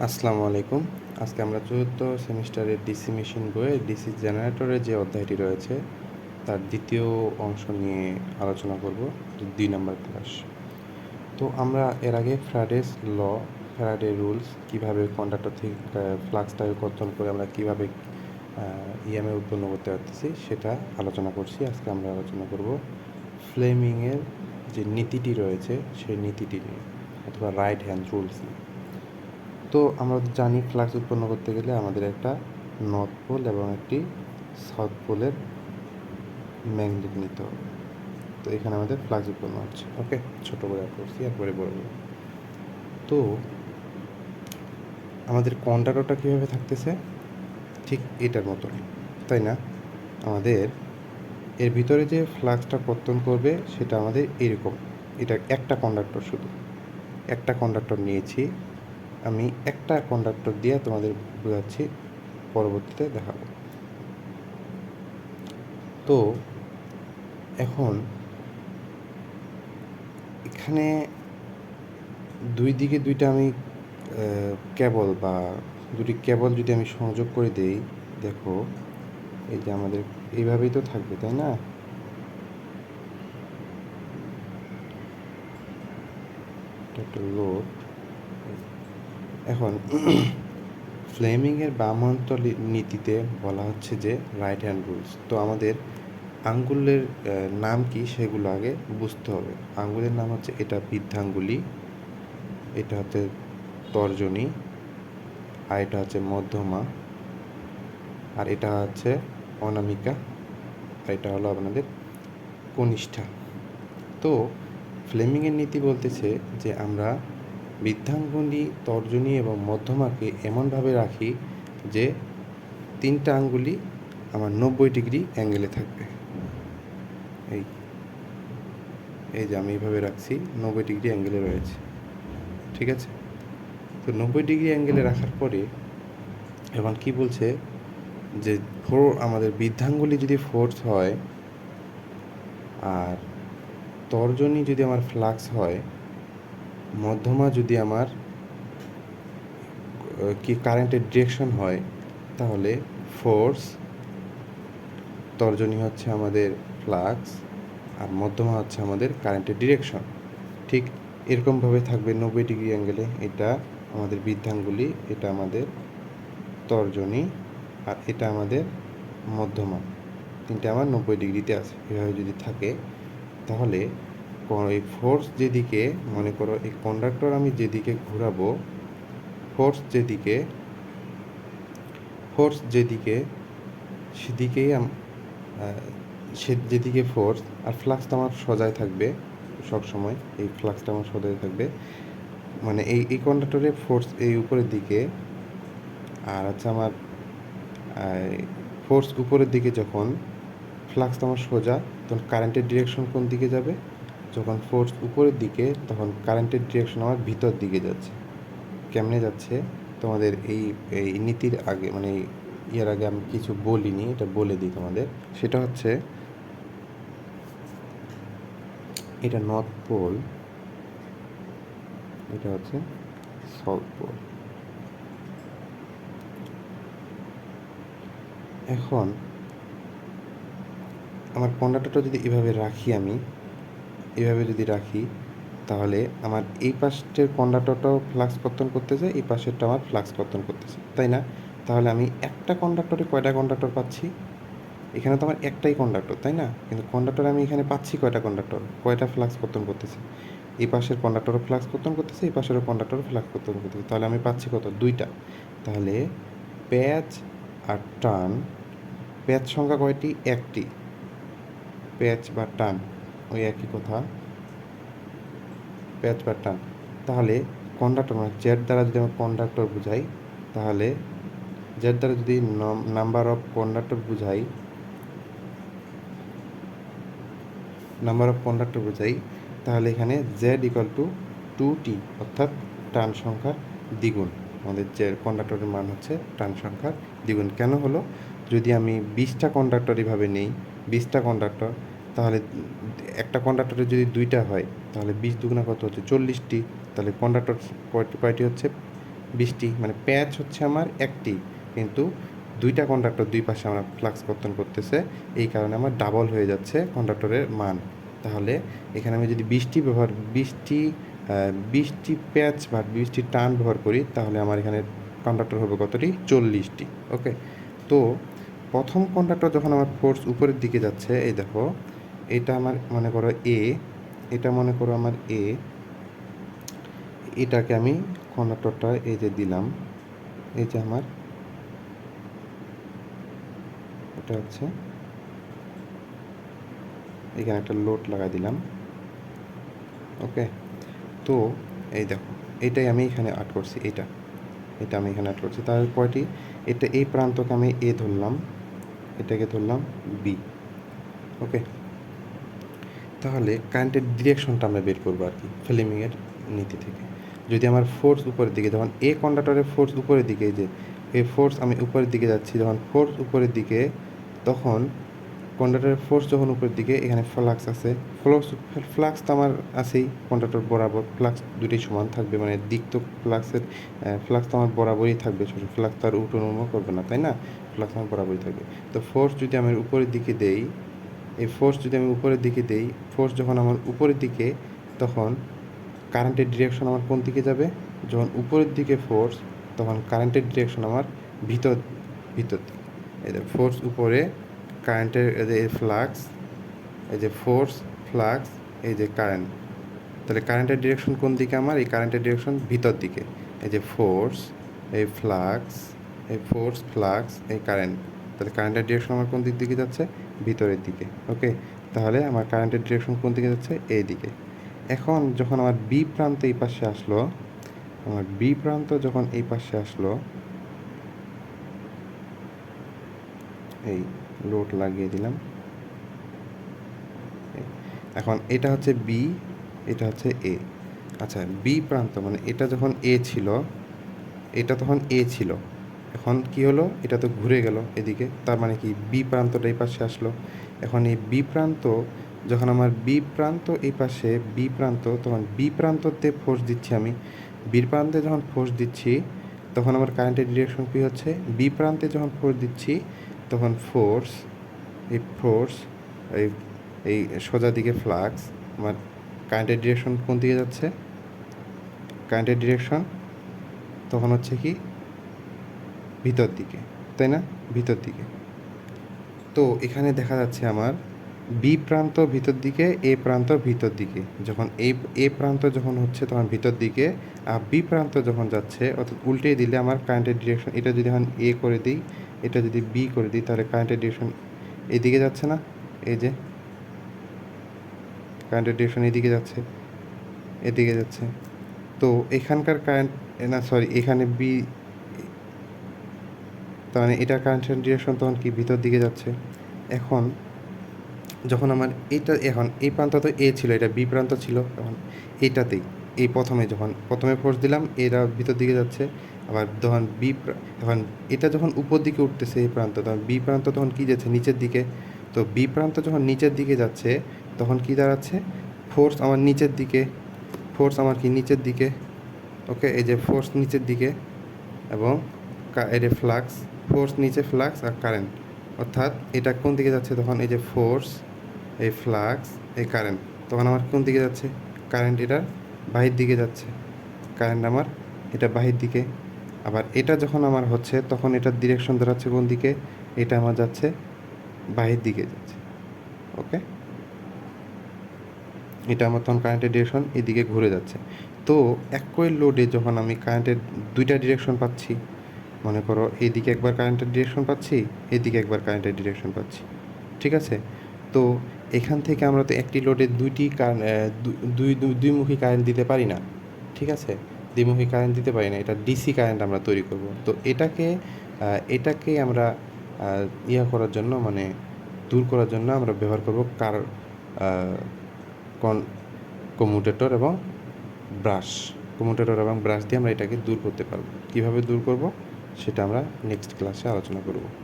আসসালামু আলাইকুম। আজকে আমরা চতুর্থ সেমিস্টারের ডিসি মেশিন বইয়ে ডিসি জেনারেটরের যে অধ্যায়টি রয়েছে, তার দ্বিতীয় অংশ নিয়ে আলোচনা করব দুই নম্বর ক্লাস। তো আমরা এর আগে ফ্রাডেস ল ফ্যারাডে রুলস কীভাবে কন্ডাক্টর থেকে ফ্লাক্সটাকে কর্তন করে আমরা কীভাবে ইএমএ উৎপন্ন করতে পারতেছি, সেটা আলোচনা করছি। আজকে আমরা আলোচনা করব ফ্লেমিংয়ের যে নীতিটি রয়েছে, সেই নীতিটি নিয়ে, অথবা রাইট হ্যান্ড রুলস নিয়ে। তো আমরা জানি ফ্লাক্স উৎপন্ন করতে গেলে আমাদের একটা নর্থ পোল এবং একটি সাউথ পোলের ম্যাগনেট নিতে হবে। তো এখানে আমাদের ফ্লাক্স উৎপন্ন হচ্ছে। ওকে ছোটো করে করছি, একবারে বলে দেবো তো আমাদের কন্ডাক্টরটা কীভাবে থাকতেছে? ঠিক এটার মতন তাই না? আমাদের এর ভিতরে যে ফ্লাক্সটা পত্তন করবে সেটা আমাদের এরকম, এটা একটা কন্ডাক্টর শুধু। একটা কন্ডাক্টর নিয়েছি আমি একটা কন্ডাক্টর দিয়ে তোমাদের বোঝাচ্ছি, পরবর্তীতে দেখাবো। তো, এখন এখানে দুই দিকে দুইটা আমি কেবল বা দুটি কেবল যদি আমি সংযোগ করে দেই, দেখো, এই যে আমাদের এইভাবেই তো থাকবে, তাই না? লোড এখন ফ্লেমিংয়ের বামান্ত নীতিতে বলা হচ্ছে যে রাইট হ্যান্ড রুলস তো আমাদের আঙ্গুলের নাম কি সেগুলো আগে বুঝতে হবে। আঙ্গুলের নাম হচ্ছে এটা বৃদ্ধাঙ্গুলি, এটা হচ্ছে তর্জনী, আর এটা হচ্ছে মধ্যমা, আর এটা হচ্ছে অনামিকা, আর এটা হলো আপনাদের কনিষ্ঠা। তো ফ্লেমিংয়ের নীতি বলতেছে যে আমরা বৃদ্ধাঙ্গুলি তর্জনী এবং মধ্যমাকে এমনভাবে রাখি যে তিনটা আঙ্গুলি আমার নব্বই ডিগ্রি অ্যাঙ্গেলে থাকবে। এই এই যে আমি এইভাবে রাখছি, নব্বই ডিগ্রি অ্যাঙ্গেলে রয়েছে। ঠিক আছে? তো নব্বই ডিগ্রি অ্যাঙ্গেলে রাখার পরে এবং কি বলছে যে ফোর, আমাদের বৃদ্ধাঙ্গুলি যদি ফোর্স হয় আর তর্জনী যদি আমার ফ্লাক্স হয় মধ্যমা যদি আমার কি কারেন্টের ডিরেকশন হয়, তাহলে ফোর্স তর্জনী হচ্ছে আমাদের ফ্লাক্স আর মধ্যমা হচ্ছে আমাদের কারেন্টের ডিরেকশন ঠিক এরকমভাবে থাকবে নব্বই ডিগ্রি অ্যাঙ্গেলে এটা আমাদের বৃদ্ধাঙ্গুলি, এটা আমাদের তর্জনী আর এটা আমাদের মধ্যমা। তিনটে আমার নব্বই ডিগ্রিতে আছে। এভাবে যদি থাকে, তাহলে এই ফোর্স যেদিকে, মনে করো এই কন্ডাক্টর আমি যেদিকে ঘোরাবো ফোর্স যেদিকে ফোর্স যেদিকে, সেদিকেই সে যেদিকে ফোর্স আর ফ্লাক্সটা আমার সজায় থাকবে সব সময় এই ফ্লাক্সটা আমার সজায় থাকবে। মানে এই এই কন্ডাক্টরের ফোর্স এই উপরের দিকে, আর হচ্ছে আমার ফোর্স উপরের দিকে যখন ফ্লাক্সটা আমার সোজা, তখন কারেন্টের ডিরেকশন কোন দিকে যাবে? যখন ফোর্স উপরের দিকে, তখন কারেন্টের ডিরেকশন আমার ভিতর দিকে যাচ্ছে। কেমনে যাচ্ছে? তোমাদের এই এই নীতির আগে মানে ইয়ার আগে আমি কিছু বলিনি, এটা বলে দিই তোমাদের। সেটা হচ্ছে, এটা নর্থ পোল এটা হচ্ছে সাউথ পোল এখন, আমার কন্ডাক্টরটা যদি এভাবে রাখি আমি এভাবে যদি রাখি, তাহলে আমার এই পাশের কন্ডাক্টরটাও ফ্লাক্স কর্তন করতেছে, এই পাশেরটা আমার ফ্লাক্স কর্তন করতেছে। তাই না? তাহলে আমি একটা কন্ডাক্টরে কয়টা কন্ডাক্টর পাচ্ছি? এখানে তো আমার একটাই কন্ডাক্টর তাই না? কিন্তু কন্ডাক্টর আমি এখানে পাচ্ছি কয়টা কন্ডাক্টর কয়টা ফ্লাক্স কর্তন করতেছে? এই পাশের কন্ডাক্টরও ফ্লাক্স কর্তন করতেছে, এই পাশেরও কন্ডাক্টরও ফ্লাক্স কর্তন করতেছে। তাহলে আমি পাচ্ছি কত? দুইটা। তাহলে প্যাচ আর টান প্যাচ সংখ্যা কয়টি? একটি। প্যাচ বা টান ওই একই কথা। প্যাচ টান তাহলে কন্ডাক্টর মানে জেড দ্বারা যদি আমরা কন্ডাক্টর বুঝাই, তাহলে জেড দ্বারা যদি নাম্বার অফ কন্ডাক্টর বুঝাই নাম্বার অফ কন্ডাক্টর বুঝাই, তাহলে এখানে Z equal to two T অর্থাৎ টান সংখ্যার দ্বিগুণ। আমাদের যে কন্ডাক্টরের মান হচ্ছে টান সংখ্যার দ্বিগুণ। কেন হলো? যদি আমি বিশটা কন্ডাক্টর এভাবে নেই, বিশটা কন্ডাক্টর তাহলে একটা কন্ডাক্টরে যদি দুইটা হয়, তাহলে বিশ দুগুণা কত হচ্ছে? চল্লিশটি। তাহলে কন্ডাক্টর কয়টি হচ্ছে? বিশটি। মানে প্যাচ হচ্ছে আমার একটি। কিন্তু দুইটা কন্ডাক্টর দুই পাশে আমরা ফ্লাক্স কর্তন করতেছে। এই কারণে আমার ডাবল হয়ে যাচ্ছে কন্ডাক্টরের মান। তাহলে এখানে আমি যদি বিশটি ব্যবহার, বিশটি বিশটি প্যাচ বা বিশটি টান ব্যবহার করি, তাহলে আমার এখানে কন্ডাক্টর হবে কতটি? চল্লিশটি। ওকে তো প্রথম কন্ডাক্টর যখন আমার ফোর্স উপরের দিকে যাচ্ছে, এই দেখো এটা আমার মনে করো এ এটা মনে করো আমার এ এটাকে আমি কন্ডাক্টরটা এই যে দিলাম, এই যে আমার, এটা হচ্ছে, এখানে একটা লোড লাগাই দিলাম ওকে তো এই দেখো, এটাই আমি এখানে আর্ট করছি, এটা এটা আমি এখানে আর্ট করছি তার কয়টি? এটা এই প্রান্তকে আমি এ ধরলাম, এটাকে ধরলাম বি ওকে তাহলে কারেন্টের ডিরেকশনটা আমরা বের করব আর কি ফিল্মিংয়ের নীতি থেকে। যদি আমার ফোর্স উপরের দিকে, যখন এ কন্ডাক্টরের ফোর্স উপরের দিকে যে, এই ফোর্স আমি উপরের দিকে যাচ্ছি, যখন ফোর্স উপরের দিকে, তখন কন্ডাক্টরের ফোর্স যখন উপরের দিকে, এখানে ফ্লাক্স আছে। ফ্লাক্স ফ্লাক্স তো আমার আছেই কন্ডাক্টর বরাবর। ফ্লাক্স দুটোই সমান থাকবে মানে দিক তো ফ্লাক্সের ফ্লাক্স তো আমার বরাবরই থাকবে। ফ্লাক্স তো আর উঠোনমো করবে না, তাই না? ফ্লাক্স আমার বরাবরই থাকবে। তো ফোর্স যদি আমি উপরের দিকে দেই এই ফোর্স যদি আমি উপরের দিকে দেই ফোর্স যখন আমার উপরের দিকে, তখন কারেন্টের ডিরেকশন আমার কোন দিকে যাবে? যখন উপরের দিকে ফোর্স তখন কারেন্টের ডিরেকশন আমার ভিতর ভিতর দিকে। এই যে ফোর্স উপরে কারেন্টের এই যে ফ্লাক্স এই যে ফোর্স ফ্লাক্স এই যে কারেন্ট তাহলে কারেন্টের ডিরেকশন কোন দিকে আমার? এই কারেন্টের ডিরেকশন ভিতর দিকে। এই যে ফোর্স এই ফ্লাক্স এই ফোর্স ফ্লাক্স এই কারেন্ট তাহলে কারেন্টের ডিরেকশন আমার কোন দিক দিকে যাচ্ছে? ভিতরের দিকে, ওকে? তাহলে আমার কারেন্টের ডিরেকশন কোন দিকে যাচ্ছে? এই দিকে এখন যখন আমার বি প্রান্ত এই পাশে আসলো, আমার বি প্রান্ত যখন এই পাশে আসলো, এই লোড লাগিয়ে দিলাম। এখন এটা হচ্ছে বি এটা হচ্ছে এ আচ্ছা বি প্রান্ত মানে এটা যখন এ ছিল, এটা তখন এ ছিল। এখন কি হলো? এটা তো ঘুরে গেল এদিকে। তার মানে কি? বি প্রান্তটা এই পাশে আসলো। এখন এই বি প্রান্ত, যখন আমার বি প্রান্ত এই পাশে, বি প্রান্ত, তখন বি প্রান্ততে ফোর্স দিচ্ছি আমি। বি প্রান্তে যখন ফোর্স দিচ্ছি, তখন আমার কারেন্টের ডিরেকশন কী হচ্ছে? বি প্রান্তে যখন ফোর্স দিচ্ছি, তখন ফোর্স এই ফোর্স এই এই সোজা দিকে ফ্লাক্স আমার কারেন্টের ডিরেকশন কোন দিকে যাচ্ছে? কারেন্টের ডিরেকশন তখন হচ্ছে কি? ভিতর দিকে, তাই না? ভিতর দিকে। তো এখানে দেখা যাচ্ছে আমার বি প্রান্ত ভিতর দিকে এ প্রান্ত ভিতর দিকে। যখন এ এ প্রান্ত যখন হচ্ছে তখন ভিতর দিকে, আর বি প্রান্ত যখন যাচ্ছে, অর্থাৎ উল্টে দিলে আমার কারেন্টের ডিরেকশন এটা যদি এখন এ করে দিই, এটা যদি বি করে দিই, তাহলে কারেন্টের ডিরেকশন এদিকে যাচ্ছে না? এই যে। কারেন্টের ডিরেকশন এদিকে যাচ্ছে এদিকে যাচ্ছে। তো এখানকার কারেন্ট না সরি এখানে বি তার মানে এটা কারেন্টের ডিরেকশন তখন কি ভিতর দিকে যাচ্ছে? এখন যখন আমার এটা, এখন এই প্রান্ত তো এ ছিল, এটা বি প্রান্ত ছিল, তখন এইটাতেই এই প্রথমে যখন প্রথমে ফোর্স দিলাম এরা ভিতর দিকে যাচ্ছে, আবার যখন বি এখন এটা যখন উপর দিকে উঠতেছে এই প্রান্ত, তখন বি প্রান্ত তখন কী যাচ্ছে? নিচের দিকে। তো বি প্রান্ত যখন নিচের দিকে যাচ্ছে, তখন কি দাঁড়াচ্ছে? ফোর্স আমার নিচের দিকে ফোর্স আমার কি নিচের দিকে? ওকে এই যে ফোর্স নিচের দিকে এবং যে ফ্লাক্স ফোর্স নিচে ফ্লাক্স আর কারেন্ট অর্থাৎ এটা কোন দিকে যাচ্ছে তখন? এই যে ফোর্স এই ফ্লাক্স এই কারেন্ট তখন আমার কোন দিকে যাচ্ছে? কারেন্ট এটা বাহির দিকে যাচ্ছে। কারেন্ট আমার এটা বাহির দিকে। আবার এটা যখন আমার হচ্ছে, তখন এটার ডিরেকশন দাঁড়াচ্ছে কোন দিকে? এটা আমার যাচ্ছে বাহির দিকে যাচ্ছে। ওকে এটা আমার তখন কারেন্টের ডিরেকশন এদিকে ঘুরে যাচ্ছে। তো একই লোডে যখন আমি কারেন্টের দুইটা ডিরেকশন পাচ্ছি মনে করো এইদিকে একবার কারেন্টের ডিরেকশন পাচ্ছি, এদিকে একবার কারেন্টের ডিরেকশন পাচ্ছি। ঠিক আছে? তো এখান থেকে আমরা তো একটি লোডে দুইটি দুই দুইমুখী কারেন্ট দিতে পারি না। ঠিক আছে? দ্বিমুখী কারেন্ট দিতে পারি না, এটা ডিসি কারেন্ট আমরা তৈরি করব। তো এটাকে এটাকে আমরা ইয়া করার জন্য মানে দূর করার জন্য আমরা ব্যবহার করব কার কন কমুটেটর এবং ব্রাশ কমুটেটর এবং ব্রাশ দিয়ে আমরা এটাকে দূর করতে পারব। কীভাবে দূর করব? সেটা আমরা নেক্সট ক্লাসে আলোচনা করব।